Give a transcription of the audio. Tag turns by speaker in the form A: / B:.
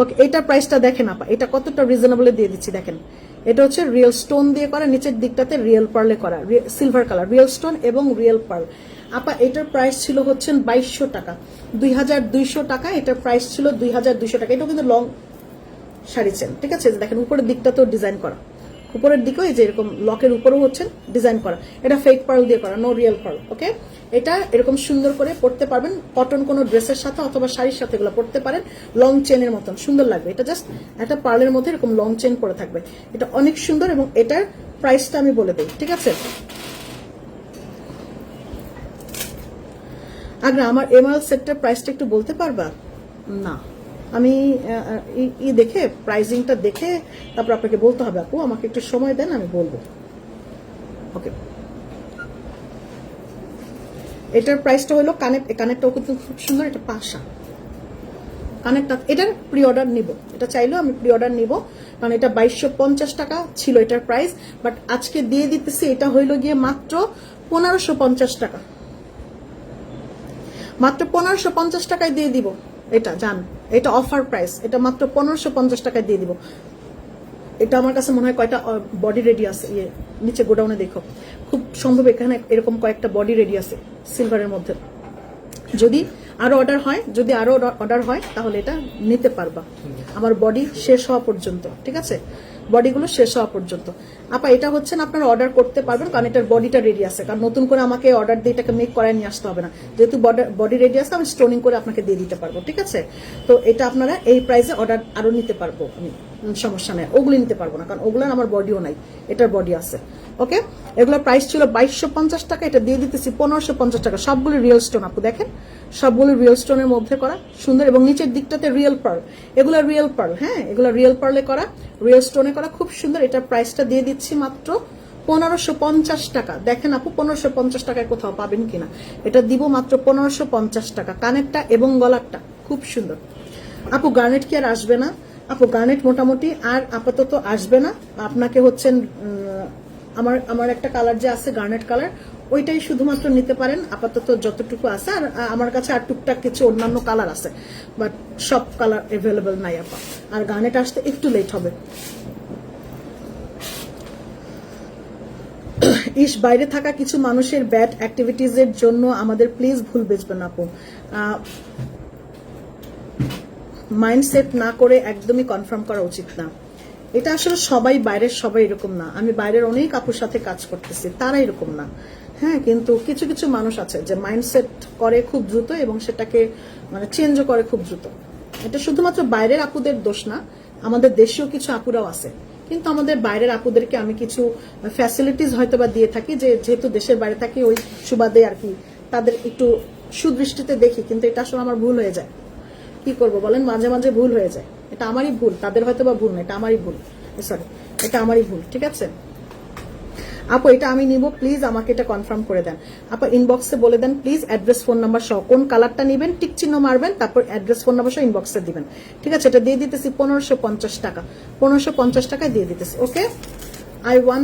A: ওকে এটা প্রাইসটা দেখেন আপা, এটা কতটা রিজনেবলে দিয়ে দিচ্ছি দেখেন। এটা হচ্ছে রিয়েল স্টোন দিয়ে করা, নিচের দিকটাতে রিয়েল পার্লে করা সিলভার কালার রিয়েল স্টোন এবং রিয়েল পার্ল আপা, এটার প্রাইস ছিল হচ্ছে বাইশশো টাকা, দুই হাজার দুইশো টাকা, এটার প্রাইস ছিল দুই হাজার দুইশো টাকা। এটাও কিন্তু লং শাড়ি চেন ঠিক আছে? দেখেন উপরের দিকটাতেও ডিজাইন করা। উপরের দিকেও এই যে এরকম লকের উপরেও হচ্ছে ডিজাইন করা। এটা ফেক পার্ল দিয়ে করা নো রিয়েল পার্ল ওকে এটা এরকম সুন্দর করে পড়তে পারবেন। কটন কোনো ড্রেসের সাথে অথবা শাড়ির সাথে এগুলো পড়তে পারেন। লং চেনের মতন, সুন্দর লাগবে। এটা জাস্ট একটা পার্লের মধ্যে এরকম লং চেন পরে থাকবে। এটা অনেক সুন্দর এবং এটার প্রাইসটা আমি বলে দিই, ঠিক আছে? আগ্রা, আমার এমআর সেটটার প্রাইসটা একটু বলতে পারবা? না। আমি ই- দেখে প্রাইজিংটা দেখে তারপর আপনাকে বলতে হবে, আপু, আমাকে একটু সময় দেন, আমি বলব। ওকে এটার প্রাইসটা হলো কানেক্ট কানেক্টটাও কিন্তু খুব সুন্দর, এটা পাশা কানেক্টটা এটার প্রি অর্ডার নিব। এটা চাইলেও আমি প্রি অর্ডার নিব, কারণ এটা বাইশশো পঞ্চাশ টাকা ছিল এটার প্রাইস বাট আজকে দিয়ে দিতেছি, এটা হইল গিয়ে মাত্র পনেরোশো পঞ্চাশ টাকা। মাত্র পনেরোশো পঞ্চাশ টাকায় দিয়ে দিব, এটা, জান। এটা অফার প্রাইস এটা মাত্র পনেরোশো পঞ্চাশ টাকায় দিয়ে দিব। এটা আমার কাছে মনে হয় কয়টা বডি রেডি আছে? ইয়ে নিচে গোডাউনে দেখো। খুব সম্ভব এখানে এরকম কয়েকটা বডি রেডি আছে সিলভারের মধ্যে। যদি আরও অর্ডার হয়, যদি আরও অর্ডার হয়, তাহলে এটা নিতে পারবা। আমার বডি শেষ হওয়া পর্যন্ত, ঠিক আছে? বডিগুলো শেষ হওয়া পর্যন্ত। আপা, এটা হচ্ছে না আপনারা অর্ডার করতে পারবেন, কারণ এটার বডিটা রেডি আছে। কারণ নতুন করে আমাকে অর্ডার দিয়ে এটাকে মেক করায় নিয়ে আসতে হবে না। যেহেতু বডি রেডি আছে, আমি স্টোনিং করে আপনাকে দিয়ে দিতে পারব, ঠিক আছে? তো এটা আপনারা এই প্রাইসে অর্ডার আরও নিতে পারব, আমি সমস্যা নেই। ওগুলি নিতে পারব না, কারণ ওগুলো আমার বডিও নাই, এটার বডি আছে। ওকে এগুলোর প্রাইস ছিল বাইশশো পঞ্চাশ টাকা, এটা দিয়ে দিতেছি পনেরোশো পঞ্চাশ টাকা। সবগুলো রিয়েল স্টোন আপু, দেখেন? সবগুলো রিয়েল স্টোনের মধ্যে করা, সুন্দর, এবং নিচের দিকটাতে রিয়েল পার্ল এগুলো রিয়েল পার্ল হ্যাঁ এগুলো রিয়েল পার্লে করা রিয়েল স্টোনে করা, খুব সুন্দর এটার প্রাইসটা দিয়ে দিচ্ছি মাত্র পনেরোশো পঞ্চাশ টাকা। দেখেন আপু, পনেরোশো পঞ্চাশ টাকায় কোথাও পাবেন কিনা। এটা দিব মাত্র পনেরোশো পঞ্চাশ টাকা, কানেরটা এবং গলারটা, খুব সুন্দর। আপু গার্নেট কি আর আসবে না? আপু গার্নেট মোটামুটি আর আপাতত আসবে না। আপনাকে হচ্ছেন আমার আমার একটা কালার যে আছে গার্নেট কালার ওইটাই শুধুমাত্র নিতে পারেন, আপাতত যতটুকু আছে, আর আমার কাছে আর টুকটাক কিছু অন্যান্য কালার আছে বাট সব কালার অ্যাভেলেবেল নাই আপা। আর গার্নেট আসতে একটু লেট হবে। ইস, বাইরে থাকা কিছু মানুষের ব্যাড অ্যাক্টিভিটিজ এর জন্য আমাদের প্লিজ ভুল বেচবেন আপু। মাইন্ডসেট না করে একদমই কনফার্ম করা উচিত না। এটা আসলে সবাই, বাইরের সবাই এরকম না। আমি বাইরের অনেক আপুর সাথে কাজ করতেছি তারা এরকম না। হ্যাঁ কিন্তু কিছু কিছু মানুষ আছে যে মাইন্ডসেট করে খুব দ্রুত এবং সেটাকে মানে চেঞ্জও করে খুব দ্রুত। এটা শুধুমাত্র বাইরের আপুদের দোষ না, আমাদের দেশেও কিছু আপুরাও আছে। কিন্তু আমাদের বাইরের আপুদেরকে আমি কিছু ফ্যাসিলিটিস হয়তো বা দিয়ে থাকি যে যেহেতু দেশের বাইরে থাকি, ওই সুবাদে আর কি তাদের একটু সুদৃষ্টিতে দেখি, কিন্তু এটা আসলে আমার ভুল হয়ে যায়। কি করব বলেন? মাঝে মাঝে ভুল হয়ে যায়। এটা আমারই ভুল, তাদের হয়তো বা ভুল না, এটা আমারই ভুল সরি এটা আমারই ভুল, ঠিক আছে? আপু, এটা আমি নিব প্লিজ আমাকে এটা কনফার্ম করে দেন। আপু ইনবক্সে বলে দেন প্লিজ অ্যাড্রেস ফোন নাম্বার সহ, কোন কালারটা নেবেন, টিক চিহ্ন মারবেন, তারপর অ্যাড্রেস ফোন নাম্বার সহ ইনবক্সে দিবেন। ঠিক আছে, এটা দিয়ে দিতেছি পনেরোশো টাকা, পনেরোশো টাকায় দিয়ে দিতেছি ওকে আই ওয়ান